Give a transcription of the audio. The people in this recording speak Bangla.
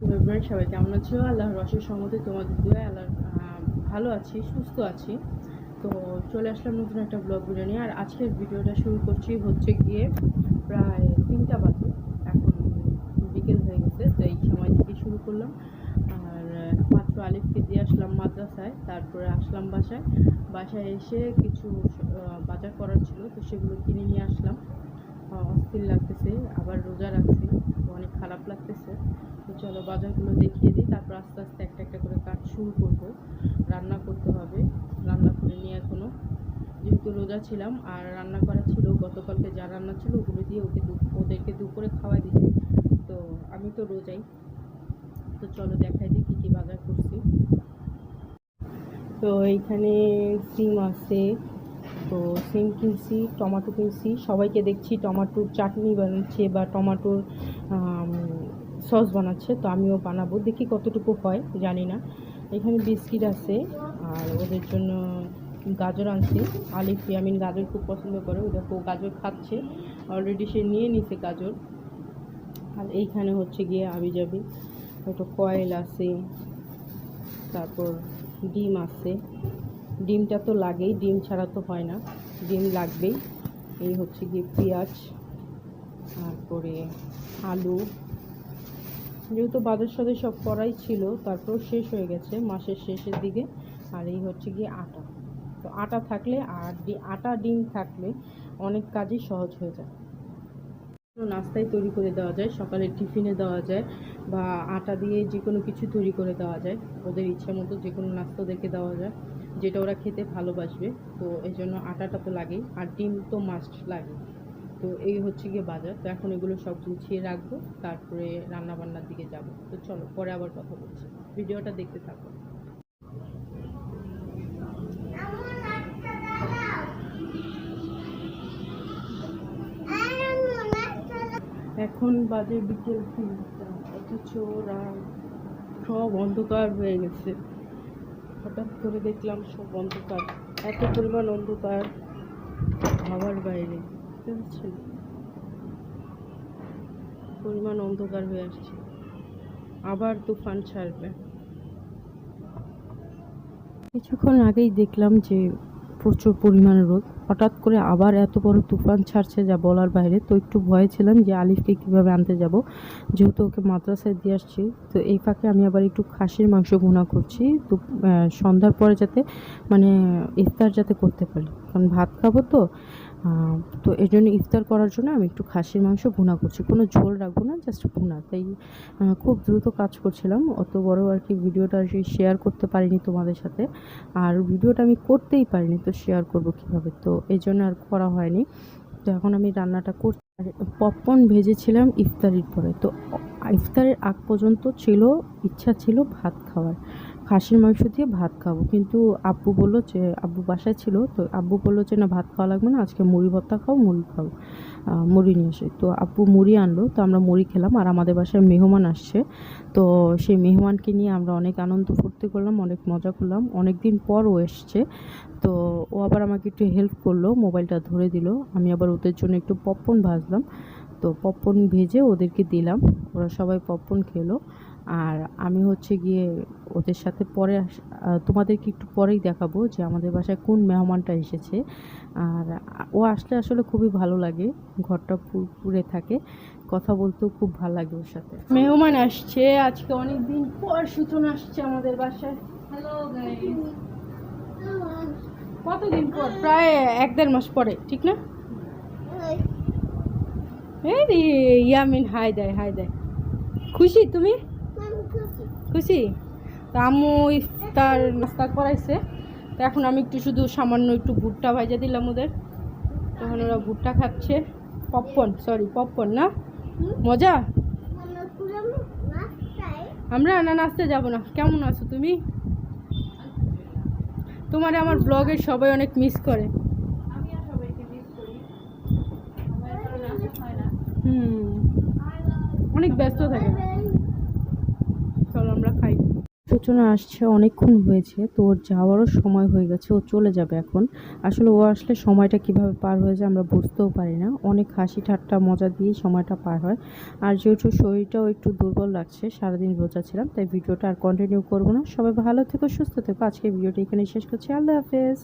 এভরিওয়ান সবাই কেমন আছো? আল্লাহর রসের সম্মতি তোমাদের দুয়ে আল্লাহ ভালো আছি, সুস্থ আছি। তো চলে আসলাম নতুন একটা ব্লগ ভিডিও নিয়ে। আর আজকের ভিডিওটা শুরু করছি হচ্ছে গিয়ে প্রায় তিনটা বাজে। এখন বিকেল হয়ে গেছে, তো এই সময় থেকে শুরু করলাম। আর মাত্র আলিফকে দিয়ে আসলাম মাদ্রাসায়, তারপরে আসলাম বাসায়। বাসায় এসে কিছু বাজার করার ছিল, তো সেগুলো কিনে নিয়ে আসলাম। অস্থির লাগতেছে, আবার রোজা রাখছি অনেক খারাপ চলো বাজারগুলো দেখিয়ে দিই, তারপর আস্তে আস্তে একটা একটা করে কাজ শুরু করব। রান্না করতে হবে, রান্না করে নিয়ে এখনও যেহেতু রোজা ছিলাম, আর রান্না করা ছিল, গতকালকে যা রান্না ছিল ওগুলো দিয়ে ওকে ওদেরকে দুপুরে খাওয়া দিতে তো আমি তো রোজাই। তো চলো দেখাই দিই কী কী বাজার করছি। তো এইখানে সিম আছে। তো সিম কিনছি, টমাটো কিনছি। সবাইকে দেখছি টমাটোর চাটনি বানাচ্ছে বা টমেটোর সস বানাচ্ছে, তো আমিও বানাবো। দেখি কতটুকু হয়, জানি না। এখানে বিস্কিট আছে, আর ওদের জন্য গাজর আনছে। আলিফ ইয়ামিন গাজর খুব পছন্দ করে ওই দেখো গাজর খাচ্ছে। অলরেডি সে নিয়ে নিছে গাজর। আর এইখানে হচ্ছে গিয়ে আবি যাবি একটু কয়েল আছে, তারপর ডিম আছে। ডিমটা তো লাগেই, ডিম ছাড়া তো হয় না। ডিম লাগবেই। এই হচ্ছে গিয়ে পেঁয়াজ, তারপরে আলু। যেহেতু বাজার সাথে সব করাই ছিল তারপর শেষ হয়ে গেছে মাসের শেষের দিকে। আর এই হচ্ছে গিয়ে আটা। তো আটা থাকলে আর ডি- আটা, ডিম থাকলে অনেক কাজই সহজ হয়ে যায়। নাস্তায় তৈরি করে দেওয়া যায়, সকালে টিফিনে দেওয়া যায় বা আটা দিয়ে যে কোনো কিছু তৈরি করে দেওয়া যায়। ওদের ইচ্ছে মতো যে কোনো নাস্তা ওদেরকে দেওয়া যায়, যেটা ওরা খেতে ভালোবাসবে। তো এই জন্য আটাটা তো লাগেই, আর ডিম তো মাস্ট লাগে। তো এই হচ্ছে গিয়ে বাজার। তো এখন এগুলো সব গুছিয়ে রাখব, তারপরে রান্না বান্নার দিকে যাব। তো চলো, পরে আবার কথা বলছি। ভিডিওটা দেখতে থাকো। এখন বাজে বিকেল তিনটা, অথচ সব অন্ধকার হয়ে গেছে। হঠাৎ করে দেখলাম সব অন্ধকার, এত পরিমাণ অন্ধকার ভাবার বাইরে। বুঝতে পারছেন পরিমাণ অন্ধকার হয়ে আসছে। আবার তুফান ছাড়বে। কিছুক্ষণ আগেই দেখলাম যে প্রচুর পরিমাণে রোদ। হঠাৎ করে আবার এত বড় তুফান ছাড়ছে যা বলার বাইরে। তো একটু ভয়ে ছিলাম যে আলিফকে কীভাবে আনতে যাব। যেহেতু ওকে মাদ্রাসায় দিয়ে আসছি, তো এই ফাঁকে আমি আবার একটু খাসির মাংস ভুনা করছি। তো সন্ধ্যার পরে যাতে মানে ইফতার যাতে করতে পারি। কারণ ভাত খাব তো তো এই জন্য ইফতার করার জন্য আমি একটু খাসির মাংস ভুনা করছি। কোনো ঝোল রাখব না জাস্ট ভুনা। তাই খুব দ্রুত কাজ করছিলাম। অত বড় আর কি ভিডিওটা আর শেয়ার করতে পারিনি তোমাদের সাথে। আর ভিডিওটা আমি করতেই পারিনি, তো শেয়ার করব কীভাবে? তো এই জন্য আর করা হয়নি। তো এখন আমি রান্নাটা করছি। পপকর্ন ভেজেছিলাম ইফতারির পরে। তো ইফতারের আগ পর্যন্ত ছিল, ইচ্ছা ছিল ভাত খাওয়ার। খাসির মাংস দিয়ে ভাত খাব। কিন্তু আব্বু বলল যে, আব্বু বাসায় ছিল, তো আব্বু বলল যে, না, ভাত খাওয়া লাগবে না, আজকে মুড়ি ভর্তা খাও মুড়ি খাও মুড়ি নিয়ে এসে। তো আব্বু মুড়ি আনলো, তো আমরা মুড়ি খেলাম, আর আমাদের বাসায় মেহমান আসছে। তো সেই মেহমানকে নিয়ে আমরা অনেক আনন্দ ফুর্তি করলাম, অনেক মজা করলাম। অনেক দিন পর ও এসছে, তো ও আবার আমাকে একটু হেল্প করল, মোবাইলটা ধরে দিল। আমি আবার ওদের জন্য একটু পপকর্ন ভাজলাম। তো পপকর্ন ভেজে ওদেরকে দিলাম। ওরা সবাই পপকর্ন খেলো। আর আমি হচ্ছে গিয়ে ওদের সাথে পরে তোমাদেরকে একটু পরেই দেখাবো যে আমাদের বাসায় কোন মেহমানটা এসেছে। আর ও আসলে আসলে খুবই ভালো লাগে ঘরটা পুরে থাকে। কথা বলতেও খুব ভালো লাগে ওর সাথে। মেহমান আসছে আজকে অনেক দিন পর সূচনা আসছে আমাদের বাসায়। হ্যালো কতদিন পর? প্রায় এক দেড় মাস পরে ঠিক না? এই রে, ইয়ামিন হাই দেয় হাই দেয়। খুশি তুমি? খুশি তা আম্মু ইফতার নাস্তা করাইছে। তো এখন আমি একটু শুধু সামান্য একটু ভুট্টা ভাজা দিলাম ওদের। তখন ওরা ভুট্টা খাচ্ছে। পপকর্ন সরি পপকর্ন না? মজা? আমরা না নাচতে যাব না। কেমন আছো তুমি? তোমার আমার ব্লগের সবাই অনেক মিস করে। হুম। অনেক ব্যস্ত থাকে। সূচনা আসছে অনেকক্ষণ হয়েছে, তো ওর যাওয়ারও সময় হয়ে গেছে, ও চলে যাবে এখন। আসলে ও আসলে সময়টা কীভাবে পার হয়ে যায় আমরা বুঝতেও পারি না। অনেক হাসি ঠাট্টা, মজা দিয়ে সময়টা পার হয়। আর যেহেতু শরীরটাও একটু দুর্বল লাগছে, সারাদিন রোজা ছিলাম, তাই ভিডিওটা আর কন্টিনিউ করব না। সবাই ভালো থেকো, সুস্থ থেকো। আজকে ভিডিওটা এখানে শেষ করছি। আল্লাহ হাফেজ।